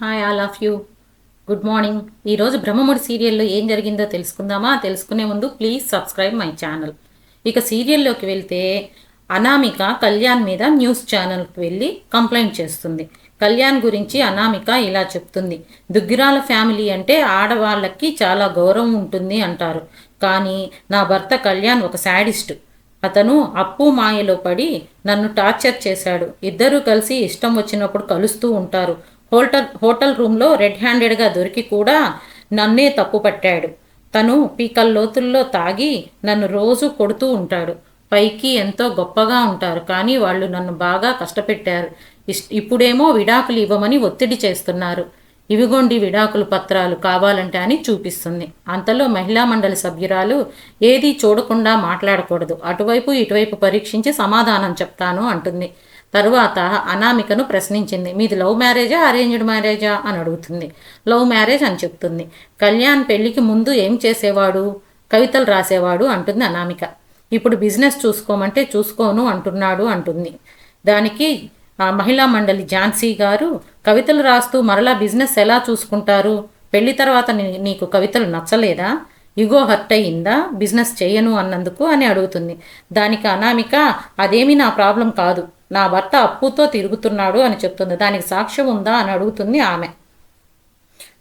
Hi all of you good morning ఈరోజు బ్రహ్మముడి సీరియల్లో ఏం జరిగిందో తెలుసుకుందామా? తెలుసుకునే ముందు ప్లీజ్ సబ్స్క్రైబ్ మై ఛానల్ ఇక సీరియల్లోకి వెళ్తే అనామిక కళ్యాణ్ మీద న్యూస్ ఛానల్కి వెళ్ళి కంప్లైంట్ చేస్తుంది. కళ్యాణ్ గురించి అనామిక ఇలా చెప్తుంది. దుగ్గిరాల ఫ్యామిలీ అంటే ఆడవాళ్ళకి చాలా గౌరవం ఉంటుంది అంటారు. కానీ నా భర్త కళ్యాణ్ ఒక శాడిస్ట్. అతను అప్పు మాయలో పడి నన్ను టార్చర్ చేశాడు. ఇద్దరూ కలిసి ఇష్టం వచ్చినప్పుడు కలుస్తూ ఉంటారు. హోటల్ హోటల్ రూమ్లో రెడ్ హ్యాండెడ్గా దొరికి కూడా నన్నే తప్పు పట్టాడు. తను పీకల్ లోతుల్లో తాగి నన్ను రోజు కొడుతూ ఉంటాడు. పైకి ఎంతో గొప్పగా ఉంటారు కానీ వాళ్ళు నన్ను బాగా కష్టపెట్టారు. ఇప్పుడేమో విడాకులు ఇవ్వమని ఒత్తిడి చేస్తున్నారు. ఇవిగోండి విడాకులు పత్రాలు కావాలంటే అని చూపిస్తుంది. అంతలో మహిళా మండలి సభ్యురాలు ఏదీ చూడకుండా మాట్లాడకూడదు. అటువైపు ఇటువైపు పరీక్షించి సమాధానం చెప్తాను అంటుంది. తరువాత అనామికను ప్రశ్నించింది. మీది లవ్ మ్యారేజా అరేంజ్డ్ మ్యారేజా అని అడుగుతుంది. లవ్ మ్యారేజ్ అని చెప్తుంది. కళ్యాణ్ పెళ్ళికి ముందు ఏం చేసేవాడు? కవితలు రాసేవాడు అంటుంది అనామిక. ఇప్పుడు బిజినెస్ చూసుకోమంటే చూసుకోను అంటున్నాడు అంటుంది. దానికి ఆ మహిళా మండలి ఝాన్సీ గారు కవితలు రాస్తూ మరలా బిజినెస్ ఎలా చూసుకుంటారు? పెళ్ళి తర్వాత నీకు కవితలు నచ్చలేదా? ఇగో హర్ట్ అయ్యిందా బిజినెస్ చేయను అన్నందుకు అని అడుగుతుంది. దానికి అనామిక అదేమీ నా ప్రాబ్లం కాదు. నా భర్త అప్పుతో తిరుగుతున్నాడు అని చెప్తుంది. దానికి సాక్ష్యం ఉందా అని అడుగుతుంది ఆమె.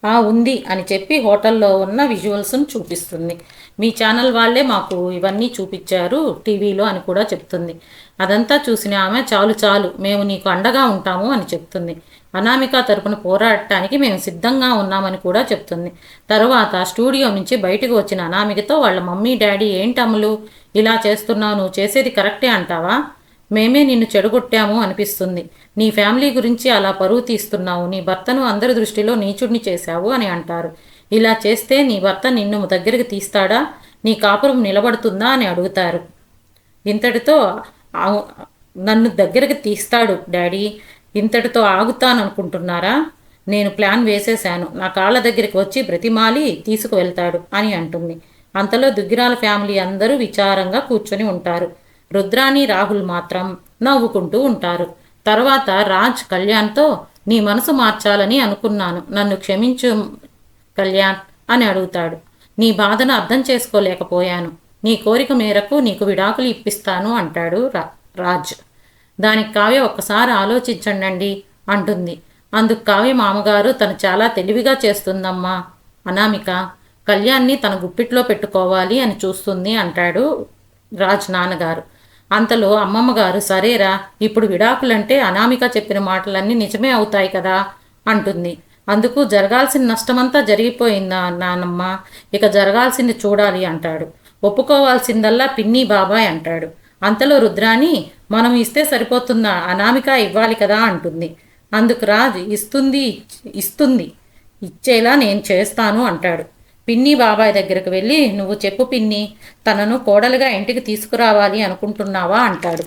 ఆ ఉంది అని చెప్పి హోటల్లో ఉన్న విజువల్స్ను చూపిస్తుంది. మీ ఛానల్ వాళ్ళే మాకు ఇవన్నీ చూపించారు టీవీలో అని కూడా చెప్తుంది. అదంతా చూసిన ఆమె చాలు చాలు మేము నీకు అండగా ఉంటాము అని చెప్తుంది. అనామిక తరపున పోరాడటానికి మేము సిద్ధంగా ఉన్నామని కూడా చెప్తుంది. తరువాత స్టూడియో నుంచి బయటకు వచ్చిన అనామికతో వాళ్ళ మమ్మీ డాడీ ఏంటమ్ములు ఇలా చేస్తున్నావు నువ్వు చేసేది కరెక్టే అంటావా? మేమే నిన్ను చెడగొట్టాము అనిపిస్తుంది. నీ ఫ్యామిలీ గురించి అలా పరువు తీస్తున్నావు. నీ భర్తను అందరి దృష్టిలో నీచుడిని చేశావు అని అంటారు. ఇలా చేస్తే నీ భర్త నిన్ను దగ్గరికి తీస్తాడా? నీ కాపురం నిలబడుతుందా అని అడుగుతారు. ఇంతటితో నన్ను దగ్గరికి తీస్తాడు డాడీ. ఇంతటితో ఆగుతాననుకుంటున్నారా? నేను ప్లాన్ వేసేశాను. నా కాళ్ళ దగ్గరికి వచ్చి బ్రతిమాలి తీసుకువెళ్తాడు అని అంటుంది. అంతలో దుగ్గిరాల ఫ్యామిలీ అందరూ విచారంగా కూర్చొని ఉంటారు. రుద్రాని రాహుల్ మాత్రం నవ్వుకుంటూ ఉంటారు. తర్వాత రాజ్ కళ్యాణ్తో నీ మనసు మార్చాలని అనుకున్నాను. నన్ను క్షమించు కళ్యాణ్ అని అడుగుతాడు. నీ బాధను అర్థం చేసుకోలేకపోయాను. నీ కోరిక మేరకు నీకు విడాకులు ఇప్పిస్తాను అంటాడు రా రాజ్. దానికి కావ్య ఒక్కసారి ఆలోచించండి అంటుంది. అందుకు కావ్య మామగారు తను చాలా తెలివిగా చేస్తుందమ్మా అనామిక. కళ్యాణ్ని తన గుప్పిట్లో పెట్టుకోవాలి అని చూస్తుంది అంటాడు రాజ్ నాన్నగారు. అంతలో అమ్మమ్మ గారు సరేరా ఇప్పుడు విడాకులంటే అనామిక చెప్పిన మాటలన్నీ నిజమే అవుతాయి కదా అంటుంది. అందుకు జరగాల్సిన నష్టమంతా జరిగిపోయిందా? నానమ్మ ఇక జరగాల్సింది చూడాలి అంటాడు. ఒప్పుకోవాల్సిందల్లా పిన్ని బాబాయ్ అంటాడు. అంతలో రుద్రాని మనం ఇస్తే సరిపోతుందా? అనామిక ఇవ్వాలి కదా అంటుంది. అందుకు రాజ్ ఇస్తుంది ఇస్తుంది. ఇచ్చేలా నేను చేస్తాను అంటాడు. పిన్ని బాబాయ్ దగ్గరకు వెళ్ళి నువ్వు చెప్పు పిన్ని తనను కోడలుగా ఇంటికి తీసుకురావాలి అనుకుంటున్నావా? అంటాడు.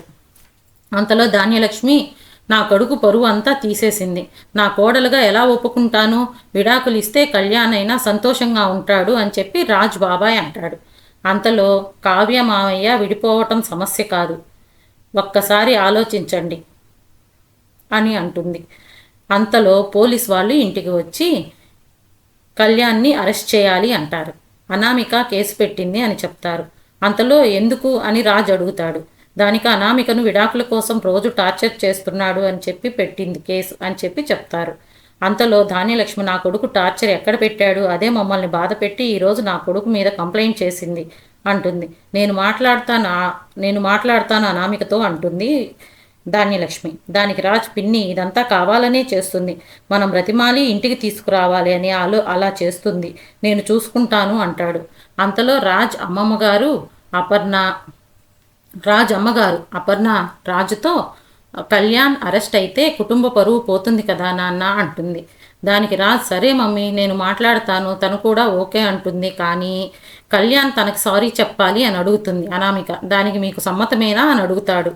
అంతలో ధాన్యలక్ష్మి నా కొడుకు పరువు అంతా తీసేసింది. నా కోడలుగా ఎలా ఒప్పుకుంటాను? విడాకులు ఇస్తే కళ్యాణైనా సంతోషంగా ఉంటాడు అని చెప్పి రాజ్ బాబాయ్ అంటాడు. అంతలో కావ్య మావయ్య విడిపోవటం సమస్య కాదు. ఒక్కసారి ఆలోచించండి అని అంటుంది. అంతలో పోలీస్ వాళ్ళు ఇంటికి వచ్చి కళ్యాణ్ని అరెస్ట్ చేయాలి అంటారు. అనామిక కేసు పెట్టింది అని చెప్తారు. అంతలో ఎందుకు అని రాజు అడుగుతాడు. దానికి అనామికను విడాకుల కోసం రోజు టార్చర్ చేస్తున్నాడు అని చెప్పి పెట్టింది కేసు అని చెప్పి చెప్తారు. అంతలో ధాన్యలక్ష్మి నా కొడుకు టార్చర్ ఎక్కడ పెట్టాడు? అదే మమ్మల్ని బాధ పెట్టి ఈరోజు నా కొడుకు మీద కంప్లైంట్ చేసింది అంటుంది. నేను మాట్లాడతాను? నేను మాట్లాడతాను అనామికతో అంటుంది ధాన్యలక్ష్మి. దానికి రాజ్ పిన్ని ఇదంతా కావాలనే చేస్తుంది. మనం బ్రతిమాలి ఇంటికి తీసుకురావాలి అని ఆలో అలా చేస్తుంది. నేను చూసుకుంటాను అంటాడు. అంతలో రాజ్ అమ్మమ్మ గారు అపర్ణ రాజ్ అమ్మగారు అపర్ణ రాజుతో కళ్యాణ్ అరెస్ట్ అయితే కుటుంబ పరువు పోతుంది కదా నాన్న అంటుంది. దానికి రాజ్ సరే మమ్మీ నేను మాట్లాడతాను తను కూడా ఓకే అంటుంది. కానీ కళ్యాణ్ తనకి సారీ చెప్పాలి అని అడుగుతుంది అనామిక. దానికి మీకు సమ్మతమేనా అని అడుగుతాడు.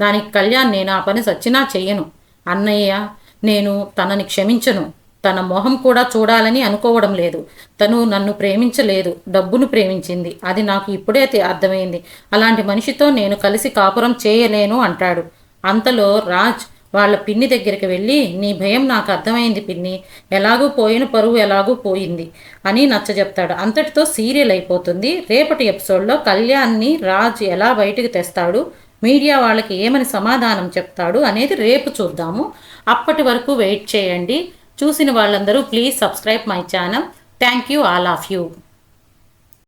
దానికి కళ్యాణ్ నేను ఆ పని సచ్చినా చెయ్యను. అన్నయ్య నేను తనని క్షమించను. తన మొహం కూడా చూడాలని అనుకోవడం లేదు. తను నన్ను ప్రేమించలేదు. డబ్బును ప్రేమించింది. అది నాకు ఇప్పుడే అర్థమైంది. అలాంటి మనిషితో నేను కలిసి కాపురం చేయలేను అంటాడు. అంతలో రాజ్ వాళ్ళ పిన్ని దగ్గరికి వెళ్ళి నీ భయం నాకు అర్థమైంది పిన్ని. ఎలాగూ పోయిన పరువు ఎలాగూ పోయింది అని నచ్చ చెప్తాడు అంతటితో సీరియల్ అయిపోతుంది. రేపటి ఎపిసోడ్లో కళ్యాణ్ని రాజ్ ఎలా బయటకు తెస్తాడు? మీడియా వాళ్ళకి ఏమని సమాధానం చెప్తాడు అనేది రేపు చూద్దాము. అప్పటి వరకు వెయిట్ చేయండి. చూసిన వాళ్ళందరూ please subscribe my channel. Thank you all of you.